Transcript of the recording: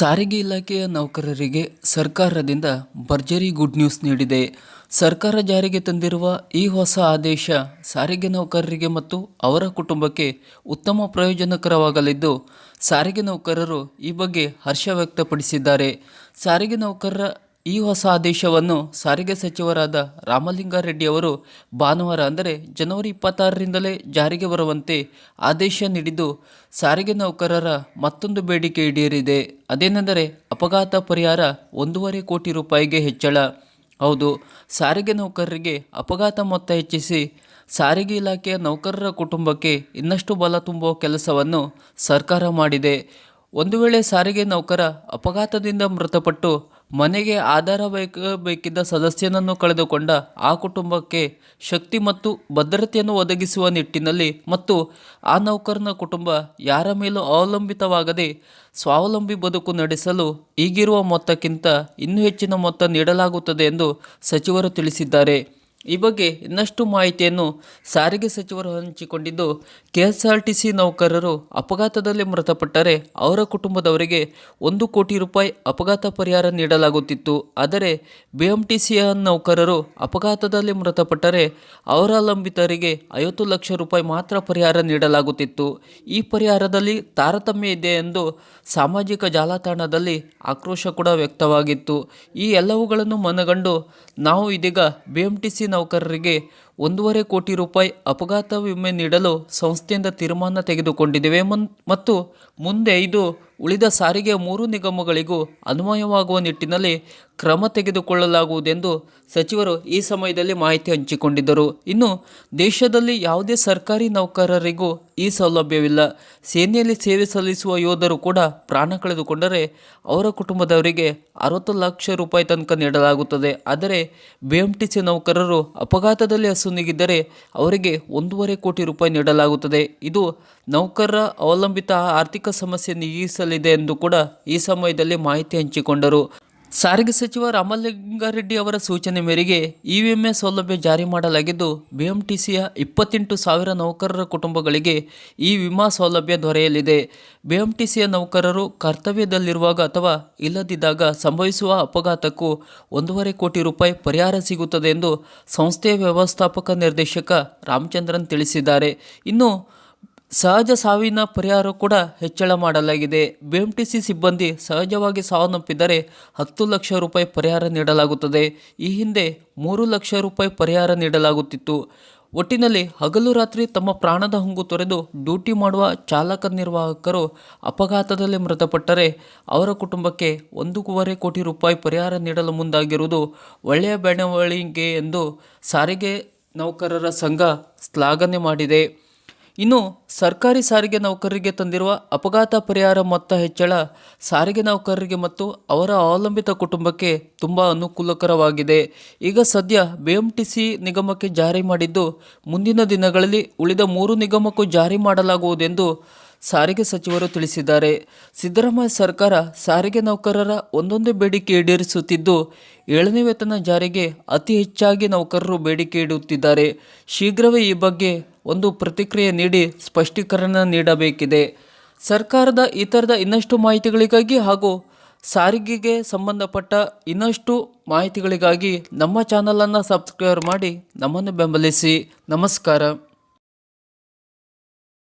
ಸಾರಿಗೆ ಇಲಾಖೆಯ ನೌಕರರಿಗೆ ಸರ್ಕಾರದಿಂದ ಭರ್ಜರಿ ಗುಡ್ ನ್ಯೂಸ್ ನೀಡಿದೆ. ಸರ್ಕಾರ ಜಾರಿಗೆ ತಂದಿರುವ ಈ ಹೊಸ ಆದೇಶ ಸಾರಿಗೆ ನೌಕರರಿಗೆ ಮತ್ತು ಅವರ ಕುಟುಂಬಕ್ಕೆ ಉತ್ತಮ ಪ್ರಯೋಜನಕರವಾಗಲಿದ್ದು, ಸಾರಿಗೆ ನೌಕರರು ಈ ಬಗ್ಗೆ ಹರ್ಷ ವ್ಯಕ್ತಪಡಿಸಿದ್ದಾರೆ. ಸಾರಿಗೆ ನೌಕರರ ಈ ಹೊಸ ಆದೇಶವನ್ನು ಸಾರಿಗೆ ಸಚಿವರಾದ ರಾಮಲಿಂಗಾರೆಡ್ಡಿ ಅವರು ಭಾನುವಾರ, ಅಂದರೆ ಜನವರಿ ಇಪ್ಪತ್ತಾರರಿಂದಲೇ ಜಾರಿಗೆ ಬರುವಂತೆ ಆದೇಶ ನೀಡಿದ್ದು, ಸಾರಿಗೆ ನೌಕರರ ಮತ್ತೊಂದು ಬೇಡಿಕೆ ಈಡೇರಿದೆ. ಅದೇನೆಂದರೆ ಅಪಘಾತ ಪರಿಹಾರ ಒಂದೂವರೆ ಕೋಟಿ ರೂಪಾಯಿಗೆ ಹೆಚ್ಚಳ. ಹೌದು, ಸಾರಿಗೆ ನೌಕರರಿಗೆ ಅಪಘಾತ ಮೊತ್ತ ಹೆಚ್ಚಿಸಿ ಸಾರಿಗೆ ಇಲಾಖೆಯ ನೌಕರರ ಕುಟುಂಬಕ್ಕೆ ಇನ್ನಷ್ಟು ಬಲ ತುಂಬುವ ಕೆಲಸವನ್ನು ಸರ್ಕಾರ ಮಾಡಿದೆ. ಒಂದು ವೇಳೆ ಸಾರಿಗೆ ನೌಕರ ಅಪಘಾತದಿಂದ ಮೃತಪಟ್ಟು ಮನೆಗೆ ಆಧಾರ ಬೇಕ, ಬೇಕಿದ್ದ ಸದಸ್ಯನನ್ನು ಕಳೆದುಕೊಂಡ ಆ ಕುಟುಂಬಕ್ಕೆ ಶಕ್ತಿ ಮತ್ತು ಭದ್ರತೆಯನ್ನು ಒದಗಿಸುವ ನಿಟ್ಟಿನಲ್ಲಿ ಮತ್ತು ಆ ನೌಕರನ ಕುಟುಂಬ ಯಾರ ಮೇಲೂ ಅವಲಂಬಿತವಾಗದೆ ಸ್ವಾವಲಂಬಿ ಬದುಕು ನಡೆಸಲು ಈಗಿರುವ ಮೊತ್ತಕ್ಕಿಂತ ಇನ್ನೂ ಹೆಚ್ಚಿನ ಮೊತ್ತ ನೀಡಲಾಗುತ್ತದೆ ಎಂದು ಸಚಿವರು ತಿಳಿಸಿದ್ದಾರೆ. ಈ ಬಗ್ಗೆ ಇನ್ನಷ್ಟು ಮಾಹಿತಿಯನ್ನು ಸಾರಿಗೆ ಸಚಿವರು ಹಂಚಿಕೊಂಡಿದ್ದು, ಕೆಎಸ್ಆರ್ಟಿಸಿ ನೌಕರರು ಅಪಘಾತದಲ್ಲಿ ಮೃತಪಟ್ಟರೆ ಅವರ ಕುಟುಂಬದವರಿಗೆ ಒಂದು ಕೋಟಿ ರೂಪಾಯಿ ಅಪಘಾತ ಪರಿಹಾರ ನೀಡಲಾಗುತ್ತಿತ್ತು. ಆದರೆ, ಬಿಎಂಟಿಸಿಯ ನೌಕರರು ಅಪಘಾತದಲ್ಲಿ ಮೃತಪಟ್ಟರೆ ಅವಲಂಬಿತರಿಗೆ ಐವತ್ತು ಲಕ್ಷ ರೂಪಾಯಿ ಮಾತ್ರ ಪರಿಹಾರ ನೀಡಲಾಗುತ್ತಿತ್ತು. ಈ ಪರಿಹಾರದಲ್ಲಿ ತಾರತಮ್ಯ ಇದೆ ಎಂದು ಸಾಮಾಜಿಕ ಜಾಲತಾಣದಲ್ಲಿ ಆಕ್ರೋಶ ಕೂಡ ವ್ಯಕ್ತವಾಗಿತ್ತು. ಈ ಎಲ್ಲವುಗಳನ್ನು ಮನಗಂಡು ನಾವು ಇದೀಗ ಬಿಎಂಟಿಸಿ ನೌಕರರಿಗೆ ಒಂದೂವರೆ ಕೋಟಿ ರೂಪಾಯಿ ಅಪಘಾತ ವಿಮೆ ನೀಡಲು ಸಂಸ್ಥೆಯಿಂದ ತೀರ್ಮಾನ ತೆಗೆದುಕೊಂಡಿದ್ದೇವೆ ಮತ್ತು ಮುಂದೆ ಇದು ಉಳಿದ ಸಾರಿಗೆ ಮೂರು ನಿಗಮಗಳಿಗೂ ಅನ್ವಯವಾಗುವ ನಿಟ್ಟಿನಲ್ಲಿ ಕ್ರಮ ತೆಗೆದುಕೊಳ್ಳಲಾಗುವುದೆಂದು ಸಚಿವರು ಈ ಸಮಯದಲ್ಲಿ ಮಾಹಿತಿ ಹಂಚಿಕೊಂಡಿದ್ದರು. ಇನ್ನು ದೇಶದಲ್ಲಿ ಯಾವುದೇ ಸರ್ಕಾರಿ ನೌಕರರಿಗೂ ಈ ಸೌಲಭ್ಯವಿಲ್ಲ. ಸೇನೆಯಲ್ಲಿ ಸೇವೆ ಸಲ್ಲಿಸುವ ಯೋಧರು ಕೂಡ ಪ್ರಾಣ ಕಳೆದುಕೊಂಡರೆ ಅವರ ಕುಟುಂಬದವರಿಗೆ ಅರವತ್ತು ಲಕ್ಷ ರೂಪಾಯಿ ತನಕ ನೀಡಲಾಗುತ್ತದೆ. ಆದರೆ ಬಿ ನೌಕರರು ಅಪಘಾತದಲ್ಲಿ ಅಸುನೀಗಿದ್ದರೆ ಅವರಿಗೆ ಒಂದೂವರೆ ಕೋಟಿ ರೂಪಾಯಿ ನೀಡಲಾಗುತ್ತದೆ. ಇದು ನೌಕರರ ಅವಲಂಬಿತ ಆರ್ಥಿಕ ಸಮಸ್ಯೆ ನೀಗಿಸಲಿದೆ ಎಂದು ಕೂಡ ಈ ಸಮಯದಲ್ಲಿ ಮಾಹಿತಿ ಹಂಚಿಕೊಂಡರು. ಸಾರಿಗೆ ಸಚಿವ ರಾಮಲಿಂಗಾರೆಡ್ಡಿ ಅವರ ಸೂಚನೆ ಮೇರೆಗೆ ಇ ಸೌಲಭ್ಯ ಜಾರಿ ಮಾಡಲಾಗಿದ್ದು, ಬಿಎಂಟಿಸಿಯ ಇಪ್ಪತ್ತೆಂಟು ಸಾವಿರ ನೌಕರರ ಕುಟುಂಬಗಳಿಗೆ ಈ ವಿಮಾ ಸೌಲಭ್ಯ ದೊರೆಯಲಿದೆ. ಬಿಎಂಟಿಸಿಯ ನೌಕರರು ಕರ್ತವ್ಯದಲ್ಲಿರುವಾಗ ಅಥವಾ ಇಲ್ಲದಿದ್ದಾಗ ಸಂಭವಿಸುವ ಅಪಘಾತಕ್ಕೂ ಒಂದೂವರೆ ಕೋಟಿ ರೂಪಾಯಿ ಪರಿಹಾರ ಸಿಗುತ್ತದೆ ಎಂದು ಸಂಸ್ಥೆಯ ವ್ಯವಸ್ಥಾಪಕ ನಿರ್ದೇಶಕ ರಾಮಚಂದ್ರನ್ ತಿಳಿಸಿದ್ದಾರೆ. ಇನ್ನು ಸಹಜ ಸಾವಿನ ಪರಿಹಾರ ಕೂಡ ಹೆಚ್ಚಳ ಮಾಡಲಾಗಿದೆ. ಬಿಎಂಟಿಸಿ ಸಿಬ್ಬಂದಿ ಸಹಜವಾಗಿ ಸಾವನ್ನಪ್ಪಿದರೆ ಹತ್ತು ಲಕ್ಷ ರೂಪಾಯಿ ಪರಿಹಾರ ನೀಡಲಾಗುತ್ತದೆ. ಈ ಹಿಂದೆ ಮೂರು ಲಕ್ಷ ರೂಪಾಯಿ ಪರಿಹಾರ ನೀಡಲಾಗುತ್ತಿತ್ತು. ಒಟ್ಟಿನಲ್ಲಿ ಹಗಲು ರಾತ್ರಿ ತಮ್ಮ ಪ್ರಾಣದ ಹಂಗು ತೊರೆದು ಡ್ಯೂಟಿ ಮಾಡುವ ಚಾಲಕ ನಿರ್ವಾಹಕರು ಅಪಘಾತದಲ್ಲಿ ಮೃತಪಟ್ಟರೆ ಅವರ ಕುಟುಂಬಕ್ಕೆ ಒಂದೂವರೆ ಕೋಟಿ ರೂಪಾಯಿ ಪರಿಹಾರ ನೀಡಲು ಮುಂದಾಗಿರುವುದು ಒಳ್ಳೆಯ ಬೆಳವಣಿಗೆ ಎಂದು ಸಾರಿಗೆ ನೌಕರರ ಸಂಘ ಶ್ಲಾಘನೆ ಮಾಡಿದೆ. ಇನ್ನು ಸರ್ಕಾರಿ ಸಾರಿಗೆ ನೌಕರರಿಗೆ ತಂದಿರುವ ಅಪಘಾತ ಪರಿಹಾರ ಮೊತ್ತ ಹೆಚ್ಚಳ ಸಾರಿಗೆ ನೌಕರರಿಗೆ ಮತ್ತು ಅವರ ಅವಲಂಬಿತ ಕುಟುಂಬಕ್ಕೆ ತುಂಬ ಅನುಕೂಲಕರವಾಗಿದೆ. ಈಗ ಸದ್ಯ ಬಿ ನಿಗಮಕ್ಕೆ ಜಾರಿ ಮಾಡಿದ್ದು ಮುಂದಿನ ದಿನಗಳಲ್ಲಿ ಉಳಿದ ಮೂರು ನಿಗಮಕ್ಕೂ ಜಾರಿ ಮಾಡಲಾಗುವುದೆಂದು ಸಾರಿಗೆ ಸಚಿವರು ತಿಳಿಸಿದ್ದಾರೆ. ಸಿದ್ದರಾಮಯ್ಯ ಸರ್ಕಾರ ಸಾರಿಗೆ ನೌಕರರ ಒಂದೊಂದೇ ಬೇಡಿಕೆ ಈಡೇರಿಸುತ್ತಿದ್ದು, ಏಳನೇ ವೇತನ ಜಾರಿಗೆ ಅತಿ ಹೆಚ್ಚಾಗಿ ನೌಕರರು ಬೇಡಿಕೆ ಇಡುತ್ತಿದ್ದಾರೆ. ಶೀಘ್ರವೇ ಈ ಬಗ್ಗೆ ಒಂದು ಪ್ರತಿಕ್ರಿಯೆ ನೀಡಿ ಸ್ಪಷ್ಟೀಕರಣ ನೀಡಬೇಕಿದೆ. ಸರ್ಕಾರದ ಇತರದ ಇನ್ನಷ್ಟು ಮಾಹಿತಿಗಳಿಗಾಗಿ ಹಾಗೂ ಸಾರಿಗೆಗೆ ಸಂಬಂಧಪಟ್ಟ ಇನ್ನಷ್ಟು ಮಾಹಿತಿಗಳಿಗಾಗಿ ನಮ್ಮ ಚಾನಲನ್ನು ಸಬ್ಸ್ಕ್ರೈಬ್ ಮಾಡಿ ನಮ್ಮನ್ನು ಬೆಂಬಲಿಸಿ. ನಮಸ್ಕಾರ.